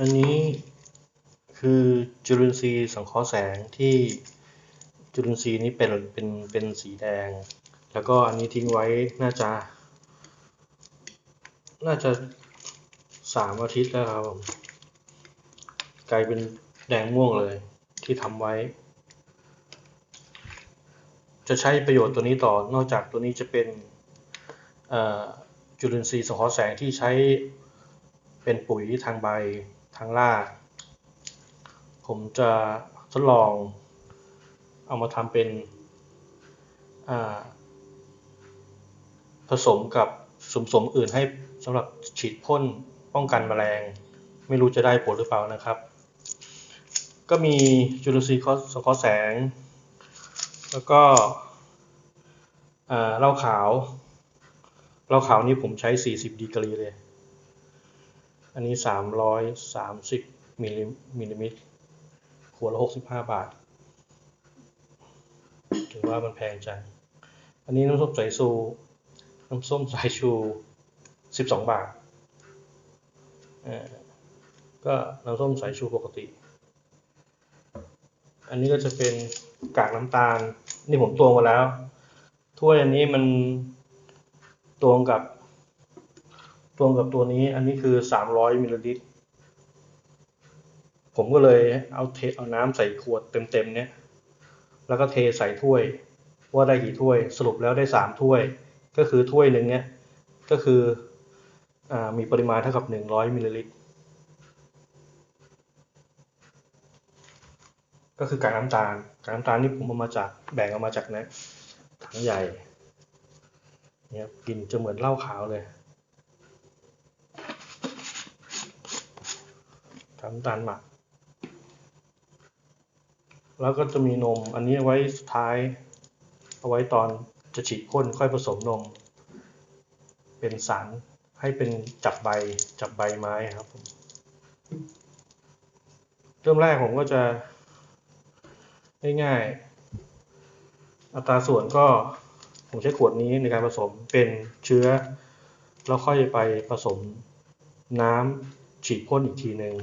อันนี้คือจุลินทรีย์สังเคราะห์แสงที่จุลินทรีย์นี้เป็นเป็นเป็นสีแดง แล้วก็อันนี้ทิ้งไว้น่าจะ น่าจะสามอาทิตย์แล้วครับผมกลายเป็นแดงม่วงเลยที่ทำไว้ จะใช้ประโยชน์ตัวนี้ต่อนอกจากตัวนี้จะเป็นจุลินทรีย์สังเคราะห์แสงที่ใช้เป็นปุ๋ยทางใบ ทางราก ผมจะทดลองเอามาทำเป็นผสมกับสมสมอื่นให้สำหรับฉีดพ่นป้องกันแมลง ไม่รู้จะได้ผลหรือเปล่านะครับ ก็มีจุลินทรีย์สังเคราะห์แสง แล้วก็เหล้าขาวเหล้าขาวนี้ผมใช้ 40 ดีกรีเลย อันนี้ 330มิลลิมิตรขวดละ65 บาท ถือว่ามันแพงจัง อันนี้น้ำส้มสายชู น้ำส้มสายชู 12 บาทก็น้ำส้มสายชูปกติ อันนี้ก็จะเป็นกากน้ำตาล นี่ผมตวงมาแล้ว ถ้วยอันนี้มันตวงกับ ตวงกับตัวนี้อันนี้คือ 300มิลลิลิตร ผมก็เลยเอาเทเอาน้ำใส่ขวดเต็มๆเนี่ย แล้วก็เทใส่ถ้วย ว่าได้กี่ถ้วย สรุปแล้วได้สามถ้วย ก็คือถ้วยหนึ่งเนี่ยก็คืออมีปริมาณเท่ากับ 100มิลลิลิตร ก็คือกากน้ำตาล กากน้ำตาลนี่ผมเอามาจากแบ่งออกมาจากนะถังใหญ่เนี่ยกลิ่นจะเหมือนเหล้าขาวเลย น้ำตาลหมัก แล้วก็จะมีนมอันนี้ไว้สุดท้าย เอาไว้ตอนจะฉีดพ่นค่อยผสมนม เป็นสารให้เป็นจับใบจับใบไม้ครับผมเริ่มแรกผมก็จะง่ายๆอัตราส่วนก็ผมใช้ขวดนี้ในการผสมเป็นเชื้อ แล้วค่อยไปผสมน้ำฉีดพ่นอีกทีหนึ่ง